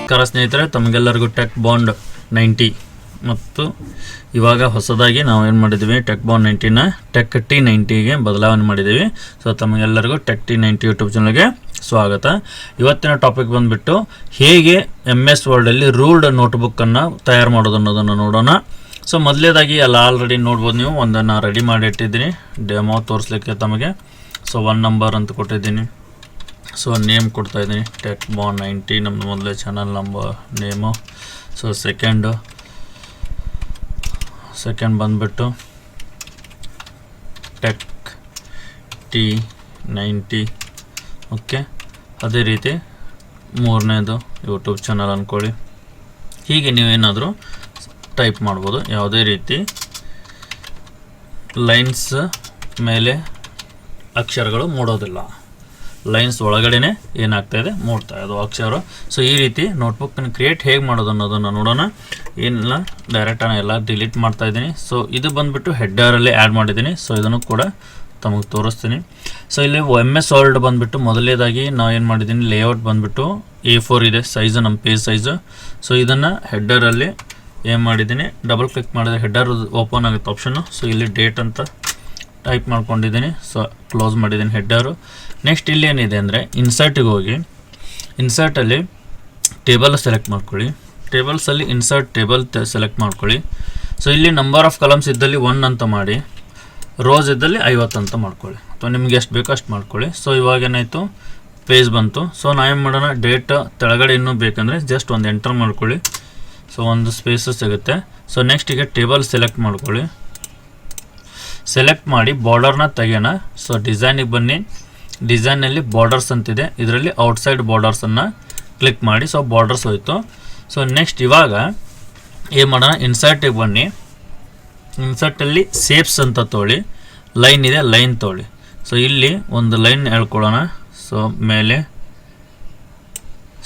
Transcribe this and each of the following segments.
ನಮಸ್ಕಾರ ಸ್ನೇಹಿತರೆ ತಮಗೆಲ್ಲರಿಗೂ ಟೆಕ್ ಬಾಂಡ್ ನೈಂಟಿ. ಮತ್ತು ಇವಾಗ ಹೊಸದಾಗಿ ನಾವು ಏನು ಮಾಡಿದ್ದೀವಿ? ಟೆಕ್ ಬಾನ್ ನೈಂಟಿನ ಟೆಕ್ ಟಿ ನೈಂಟಿಗೆ ಬದಲಾವಣೆ ಮಾಡಿದ್ದೀವಿ. ಸೊ ತಮಗೆಲ್ಲರಿಗೂ ಟೆಕ್ ಟಿ ನೈಂಟಿ ಯೂಟ್ಯೂಬ್ ಚಾನಲ್ಗೆ ಸ್ವಾಗತ. ಇವತ್ತಿನ ಟಾಪಿಕ್ ಬಂದುಬಿಟ್ಟು ಹೇಗೆ ಎಂ ಎಸ್ ವರ್ಲ್ಡಲ್ಲಿ ರೂಲ್ಡ್ ನೋಟ್ಬುಕ್ಕನ್ನು ತಯಾರು ಮಾಡೋದು ಅನ್ನೋದನ್ನು ನೋಡೋಣ. ಸೊ ಮೊದಲೇದಾಗಿ ಎಲ್ಲ ಆಲ್ರೆಡಿ ನೋಡ್ಬೋದು ನೀವು. ಒಂದನ್ನು ರೆಡಿ ಮಾಡಿ ಇಟ್ಟಿದ್ದೀನಿ. ಡೆಮೋ ತೋರಿಸ್ಲಿಕ್ಕೆ ತಮಗೆ. ಸೊ ಒನ್ ನಂಬರ್ ಅಂತ ಕೊಟ್ಟಿದ್ದೀನಿ. ಸೊ ನೇಮ್ ಕೊಡ್ತಾ ಇದ್ದೀನಿ. ಟೆಕ್ ಬಾನ್ ನೈಂಟಿ ನಮ್ಮದು ಮೊದಲೇ channel number name so second second ಬಂದುಬಿಟ್ಟು ಟೆಕ್ ಟಿ ನೈಂಟಿ ಓಕೆ ಅದೇ ರೀತಿ ಮೂರನೇದು ಯೂಟ್ಯೂಬ್ ಚಾನಲ್ ಅಂದ್ಕೊಳ್ಳಿ ಹೀಗೆ ನೀವೇನಾದರೂ ಟೈಪ್ ಮಾಡ್ಬೋದು. ಯಾವುದೇ ರೀತಿ ಲೈನ್ಸ್ ಮೇಲೆ ಅಕ್ಷರಗಳು ಮೂಡೋದಿಲ್ಲ. ಲೈನ್ಸ್ ಒಳಗಡೆನೆ ಏನಾಗ್ತಾ ಇದೆ, ಮೂಡ್ತಾ ಇದೆ. ಅಕ್ಷರ. ಸೊ ಈ ರೀತಿ ನೋಟ್ಬುಕ್ಕನ್ನು ಕ್ರಿಯೇಟ್ ಹೇಗೆ ಮಾಡೋದು ಅನ್ನೋದನ್ನು ನೋಡೋಣ. ಏನಿಲ್ಲ ನಾನು ಎಲ್ಲ ಡಿಲೀಟ್ ಮಾಡ್ತಾ ಇದ್ದೀನಿ. ಸೊ ಇದು ಬಂದುಬಿಟ್ಟು ಹೆಡ್ಡರಲ್ಲಿ ಆ್ಯಡ್ ಮಾಡಿದ್ದೀನಿ. ಸೊ ಇದನ್ನು ಕೂಡ ತಮಗೆ ತೋರಿಸ್ತೀನಿ. ಸೊ ಇಲ್ಲಿ ಎಂ ಎಸ್ ವರ್ಲ್ಡ್ ಬಂದುಬಿಟ್ಟು ಮೊದಲನೇದಾಗಿ ನಾವು ಏನು ಮಾಡಿದ್ದೀನಿ ಲೇಔಟ್ ಬಂದುಬಿಟ್ಟು ಎ ಫೋರ್ ಇದೆ ಸೈಜು ನಮ್ಮ ಪೇಜ್ ಸೈಜು ಸೊ ಇದನ್ನು ಹೆಡ್ಡರಲ್ಲಿ ಏನು ಮಾಡಿದ್ದೀನಿ ಡಬಲ್ ಕ್ಲಿಕ್ ಮಾಡಿದ್ರೆ ಹೆಡ್ಡರ್ ಓಪನ್ ಆಗುತ್ತೆ ಆಪ್ಷನ್ನು ಸೊ ಇಲ್ಲಿ ಡೇಟ್ ಅಂತ ಟೈಪ್ ಮಾಡ್ಕೊಂಡಿದ್ದೀನಿ. ಸೊ ಕ್ಲೋಸ್ ಮಾಡಿದ್ದೀನಿ ಹೆಡ್ಡರು ನೆಕ್ಸ್ಟ್ ಇಲ್ಲಿ ಏನಿದೆ ಅಂದರೆ ಇನ್ಸರ್ಟಿಗೆ ಹೋಗಿ. ಇನ್ಸರ್ಟಲ್ಲಿ ಟೇಬಲ್ ಸೆಲೆಕ್ಟ್ ಮಾಡ್ಕೊಳ್ಳಿ. ಟೇಬಲ್ಸಲ್ಲಿ ಇನ್ಸರ್ಟ್ ಟೇಬಲ್ ಸೆಲೆಕ್ಟ್ ಮಾಡ್ಕೊಳ್ಳಿ. ಸೊ ಇಲ್ಲಿ ನಂಬರ್ ಆಫ್ ಕಲಮ್ಸ್ ಇದ್ದಲ್ಲಿ ಒನ್ ಅಂತ ಮಾಡಿ. ರೋಸ್ ಇದ್ದಲ್ಲಿ ಐವತ್ತು ಅಂತ ಮಾಡ್ಕೊಳ್ಳಿ. ಅಥವಾ ನಿಮ್ಗೆ ಎಷ್ಟು ಬೇಕೋ ಅಷ್ಟು ಮಾಡ್ಕೊಳ್ಳಿ. ಸೊ ಇವಾಗ ಏನಾಯಿತು? ಪೇಜ್ ಬಂತು. ಸೊ ನಾವೇನು ಮಾಡೋಣ? ಡೇಟ್ ತೆಳಗಡೆ ಇನ್ನೂ ಬೇಕಂದರೆ ಜಸ್ಟ್ ಒಂದು ಎಂಟರ್ ಮಾಡ್ಕೊಳ್ಳಿ. ಸೊ ಒಂದು ಸ್ಪೇಸು ಸಿಗುತ್ತೆ. ಸೊ ನೆಕ್ಸ್ಟ್ ಈಗ ಟೇಬಲ್ ಸೆಲೆಕ್ಟ್ ಮಾಡ್ಕೊಳ್ಳಿ. ಸೆಲೆಕ್ಟ್ ಮಾಡಿ ಬಾರ್ಡರ್ನ ತೆಗೆಯೋಣ. ಸೊ ಡಿಸೈನಿಗೆ ಬನ್ನಿ. ಡಿಸೈನಲ್ಲಿ ಬಾರ್ಡರ್ಸ್ ಅಂತಿದೆ. ಇದರಲ್ಲಿ ಔಟ್ಸೈಡ್ ಬಾರ್ಡರ್ಸನ್ನು ಕ್ಲಿಕ್ ಮಾಡಿ. ಸೊ ಬಾರ್ಡರ್ಸ್ ಹೋಯಿತು. ಸೊ ನೆಕ್ಸ್ಟ್ ಇವಾಗ ಏನು ಮಾಡೋಣ? ಇನ್ಸರ್ಟಿಗೆ ಬನ್ನಿ. ಇನ್ಸರ್ಟಲ್ಲಿ ಸೇಪ್ಸ್ ಅಂತ ತೋಳಿ. ಲೈನ್ ಇದೆ ಲೈನ್ ತೊಗೊಳ್ಳಿ ಸೊ ಇಲ್ಲಿ ಒಂದು ಲೈನ್ ಹೇಳ್ಕೊಳ್ಳೋಣ. ಸೊ ಮೇಲೆ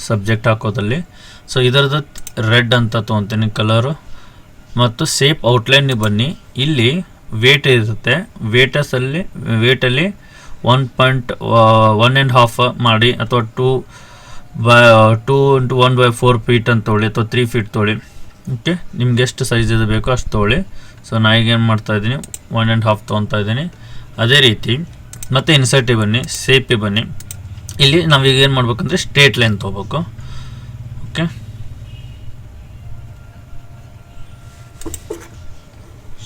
ಸಬ್ಜೆಕ್ಟ್ ಹಾಕೋದಲ್ಲಿ ಸೊ ಇದರದ್ದು ರೆಡ್ ಅಂತ ತೊಗೊತೀನಿ ಕಲರು ಮತ್ತು ಸೇಪ್ ಔಟ್ಲೈನ್ಗೆ ಬನ್ನಿ. ಇಲ್ಲಿ ವೇಟ್ ಇರುತ್ತೆ. ವೇಟಸಲ್ಲಿ ವೇಟಲ್ಲಿ one point one and half ಮಾಡಿ ಅಥವಾ two by two into one by four feet ಅಂತ ತೊಗೊಳ್ಳಿ ಅಥವಾ ತ್ರೀ ಫೀಟ್ ತೊಗೊಳ್ಳಿ ಓಕೆ ನಿಮ್ಗೆ ಎಷ್ಟು ಸೈಜ್ ಇದು ಬೇಕೋ ಅಷ್ಟು ತೊಗೊಳ್ಳಿ ಸೊ ನಾ ಈಗ ಏನು ಮಾಡ್ತಾ ಇದ್ದೀನಿ? ಒನ್ ಆ್ಯಂಡ್ ಹಾಫ್ ತೊಗೊತಾ ಇದ್ದೀನಿ. ಅದೇ ರೀತಿ, ಮತ್ತು ಇನ್ಸರ್ಟಿಗೆ ಬನ್ನಿ ಸೇಪಿಗೆ ಬನ್ನಿ. ಇಲ್ಲಿ ನಾವೀಗ ಏನು ಮಾಡ್ಬೇಕಂದ್ರೆ ಸ್ಟ್ರೇಟ್ ಲೈನ್ ತೊಗೋಬೇಕು.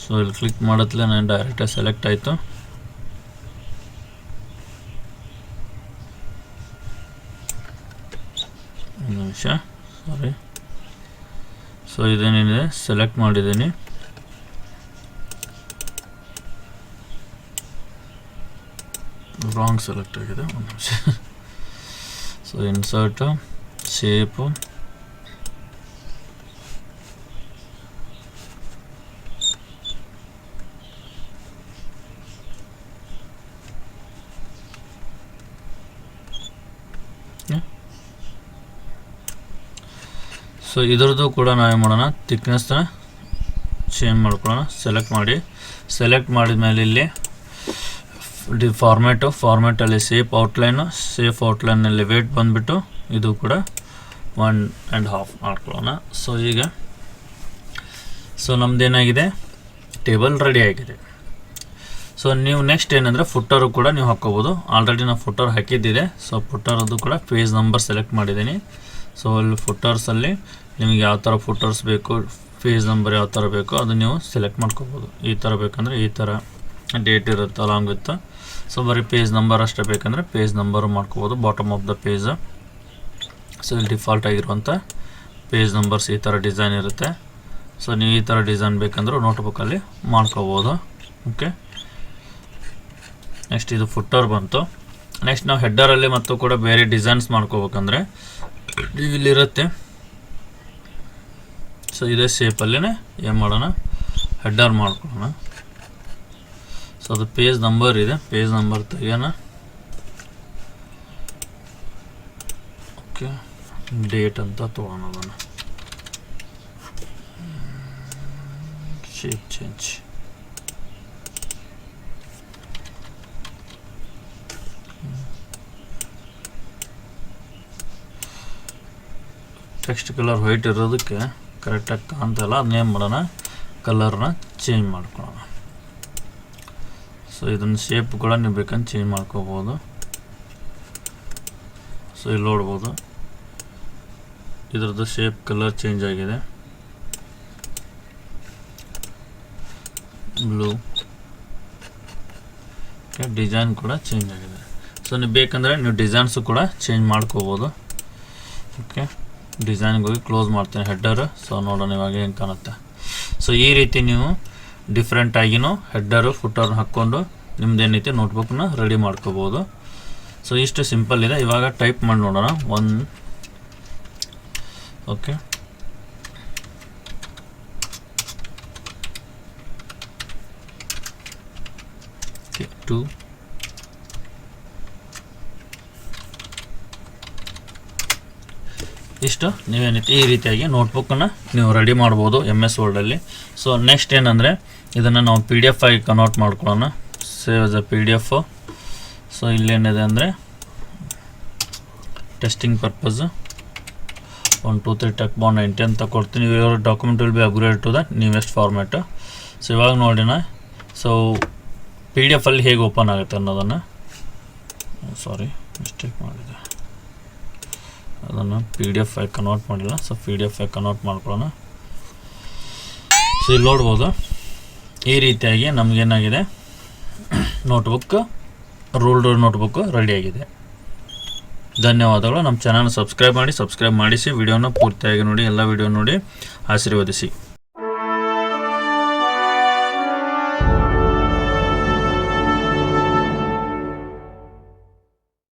ಸೊ ಇಲ್ಲಿ ಕ್ಲಿಕ್ ಮಾಡತ್ಲೆ ನಾನು ಡೈರೆಕ್ಟಾಗಿ ಸೆಲೆಕ್ಟ್ ಆಯಿತು ಒಂದು ನಿಮಿಷ ಸಾರಿ ಸೊ ಇದೇನಿದೆ ಸೆಲೆಕ್ಟ್ ಮಾಡಿದ್ದೀನಿ. ರಾಂಗ್ ಸೆಲೆಕ್ಟ್ ಆಗಿದೆ. ಒಂದು ನಿಮಿಷ ಸೊ ಇನ್ಸರ್ಟು ಶೇಪು ಸೊ ಇದ್ರದ್ದು ಕೂಡ ನಾವೇನು ಮಾಡೋಣ? ತಿಕ್ನೆಸ್ನ ಚೇಂಜ್ ಮಾಡ್ಕೊಳ್ಳೋಣ. ಸೆಲೆಕ್ಟ್ ಮಾಡಿ. ಸೆಲೆಕ್ಟ್ ಮಾಡಿದ ಮೇಲೆ ಇಲ್ಲಿ ಡಿ ಫಾರ್ಮ್ಯಾಟು ಫಾರ್ಮ್ಯಾಟಲ್ಲಿ ಸೇಫ್ ಔಟ್ಲೈನು ಸೇಫ್ ಔಟ್ಲೈನಲ್ಲಿ ವೇಟ್ ಬಂದುಬಿಟ್ಟು ಇದು ಕೂಡ ಒನ್ ಆ್ಯಂಡ್ ಹಾಫ್ ಮಾಡ್ಕೊಳ್ಳೋಣ. ಸೊ ಈಗ ಸೊ ನಮ್ಮದೇನಾಗಿದೆ ಟೇಬಲ್ ರೆಡಿ ಆಗಿದೆ. ಸೊ ನೀವು ನೆಕ್ಸ್ಟ್ ಏನಂದರೆ ಫುಟ್ಟರು ಕೂಡ ನೀವು ಹಾಕ್ಕೋಬೋದು. ಆಲ್ರೆಡಿ ನಾವು ಫುಟ್ಟರ್ ಹಾಕಿದ್ದಿದೆ. ಸೊ ಫುಟ್ಟರದ್ದು ಕೂಡ ಪೇಜ್ ನಂಬರ್ ಸೆಲೆಕ್ಟ್ ಮಾಡಿದ್ದೀನಿ. ಸೊ ಅಲ್ಲಿ ಫುಟರ್ಸಲ್ಲಿ ನಿಮಗೆ ಯಾವ ಥರ ಫುಟರ್ಸ್ ಬೇಕು ಫೇಸ್ ನಂಬರ್ ಯಾವ ಥರ ಬೇಕೋ, ಅದು ನೀವು ಸೆಲೆಕ್ಟ್ ಮಾಡ್ಕೋಬೋದು. ಈ ಥರ ಬೇಕಂದರೆ ಈ ಥರ ಡೇಟ್ ಇರುತ್ತೆ ಅಲಾಂಗ್ ವಿತ್ ಸೊ ಬರೀ ಪೇಜ್ ನಂಬರ್ ಅಷ್ಟೇ ಬೇಕಂದರೆ ಪೇಜ್ ನಂಬರು ಮಾಡ್ಕೋಬೋದು bottom of the page so ಇಲ್ಲಿ ಡಿಫಾಲ್ಟ್ ಆಗಿರುವಂಥ ಪೇಜ್ ನಂಬರ್ಸ್ ಈ ಥರ ಡಿಸೈನ್ ಇರುತ್ತೆ. ಸೊ ನೀವು ಈ ಥರ ಡಿಸೈನ್ ಬೇಕಂದ್ರೆ ನೋಟ್ಬುಕ್ಕಲ್ಲಿ ಮಾಡ್ಕೋಬೋದು. ಓಕೆ ನೆಕ್ಸ್ಟ್ ಇದು ಫುಟ್ಟರ್ ಬಂತು. ನೆಕ್ಸ್ಟ್ ನಾವು ಹೆಡ್ಡರಲ್ಲಿ ಮತ್ತು ಕೂಡ ಬೇರೆ ಡಿಸೈನ್ಸ್ ಮಾಡ್ಕೋಬೇಕಂದ್ರೆ ಇಲ್ಲಿರುತ್ತೆ ಸೊ ಇದೇ ಶೇಪಲ್ಲೇ ಏನು ಮಾಡೋಣ? ಹೆಡ್ಡರ್ ಮಾಡ್ಕೊಳ್ಳೋಣ. ಸೊ ಅದು ಪೇಜ್ ನಂಬರ್ ಇದೆ. ಪೇಜ್ ನಂಬರ್ ತೆಗಿಯೋಣ. ಓಕೆ ಡೇಟ್ ಅಂತ ತೊಗೊಳೋಣ shape change text colour white ಇರೋದಕ್ಕೆ ಕರೆಕ್ಟಾಗಿ ಕಾಣ್ತಾಯಿಲ್ಲ ಅದನ್ನೇನು ಮಾಡೋಣ? ಕಲರ್ನ ಚೇಂಜ್ ಮಾಡ್ಕೊಳ್ಳೋಣ ಸೊ ಇದನ್ನು ಶೇಪ್ ಕೂಡ ನೀವು ಬೇಕಂದ್ರೆ ಚೇಂಜ್ ಮಾಡ್ಕೋಬೋದು. ಸೊ ಇಲ್ಲಿ ನೋಡ್ಬೋದು. ಇದ್ರದ್ದು ಶೇಪ್ ಕಲರ್ ಚೇಂಜ್ ಆಗಿದೆ. ಬ್ಲೂ ಡಿಸೈನ್ ಕೂಡ ಚೇಂಜ್ ಆಗಿದೆ. ಸೊ ನೀವು ಬೇಕಂದರೆ ನೀವು ಡಿಸೈನ್ಸು ಕೂಡ ಚೇಂಜ್ ಮಾಡ್ಕೋಬೋದು. ಓಕೆ ಡಿಸೈನ್ಗೆ ಹೋಗಿ ಕ್ಲೋಸ್ ಮಾಡ್ತೀನಿ ಹೆಡ್ಡರ್ ಸೊ ನೋಡೋಣ ಇವಾಗ ಹೆಂಗೆ ಕಾಣುತ್ತೆ. ಸೊ ಈ ರೀತಿ ನೀವು ಡಿಫ್ರೆಂಟಾಗಿನೂ ಹೆಡ್ಡರು ಫುಟರ್ನ ಹಾಕ್ಕೊಂಡು ನಿಮ್ದು ಏನೈತಿ ನೋಟ್ಬುಕ್ನ ರೆಡಿ ಮಾಡ್ಕೋಬೋದು. ಸೊ ಇಷ್ಟು ಸಿಂಪಲ್ ಇದೆ. ಇವಾಗ ಟೈಪ್ ಮಾಡಿ ನೋಡೋಣ. ಒನ್ ಓಕೆ ಟು ಇಷ್ಟು. ನೀವೇನಿತ್ತು ಈ ರೀತಿಯಾಗಿ ನೋಟ್ಬುಕ್ಕನ್ನು ನೀವು ರೆಡಿ ಮಾಡ್ಬೋದು ಎಂ ಎಸ್ ವರ್ಡಲ್ಲಿ ಸೊ ನೆಕ್ಸ್ಟ್ ಏನಂದರೆ, ಇದನ್ನು ನಾವು ಪಿ ಡಿ ಎಫ್ ಆಗಿ ಕನ್ವರ್ಟ್ ಮಾಡ್ಕೊಳ್ಳೋಣ. Save as a P D F so ಇಲ್ಲೇನಿದೆ ಅಂದರೆ testing purpose one two three tech bond ninety ಅಂತ ಕೊಡ್ತೀನಿ. ಇವಾಗ document will be upgrade to the ಎಷ್ಟು ಫಾರ್ಮ್ಯಾಟು ಸೊ ಇವಾಗ ನೋಡಿನ ಸೊ ಪಿ ಡಿ ಎಫಲ್ಲಿ ಹೇಗೆ ಓಪನ್ ಆಗುತ್ತೆ ಅನ್ನೋದನ್ನು. ಸಾರಿ ಮಿಸ್ಟೇಕ್ ಮಾಡಿದೆ. ಅದನ್ನು ಪಿ ಡಿ ಎಫ್ ಆಗಿ ಕನ್ವರ್ಟ್ ಮಾಡಿಲ್ಲ. ಸೊ ಪಿ ಡಿ ಎಫ್ ಆಗಿ ಕನ್ವರ್ಟ್ ಮಾಡ್ಕೊಳ್ಳೋಣ. ಸೊ ಇಲ್ಲಿ ನೋಡ್ಬೋದು. ಈ ರೀತಿಯಾಗಿ ನಮಗೇನಾಗಿದೆ? ನೋಟ್ಬುಕ್ ರೂಲ್ಡ್ ನೋಟ್ಬುಕ್ ರೆಡಿಯಾಗಿದೆ ಧನ್ಯವಾದಗಳು. ನಮ್ಮ ಚಾನಲ್ ಸಬ್ಸ್ಕ್ರೈಬ್ ಮಾಡಿ ಸಬ್ಸ್ಕ್ರೈಬ್ ಮಾಡಿಸಿ ವಿಡಿಯೋನ ಪೂರ್ತಿಯಾಗಿ ನೋಡಿ, ಎಲ್ಲ ವಿಡಿಯೋ ನೋಡಿ ಆಶೀರ್ವದಿಸಿ.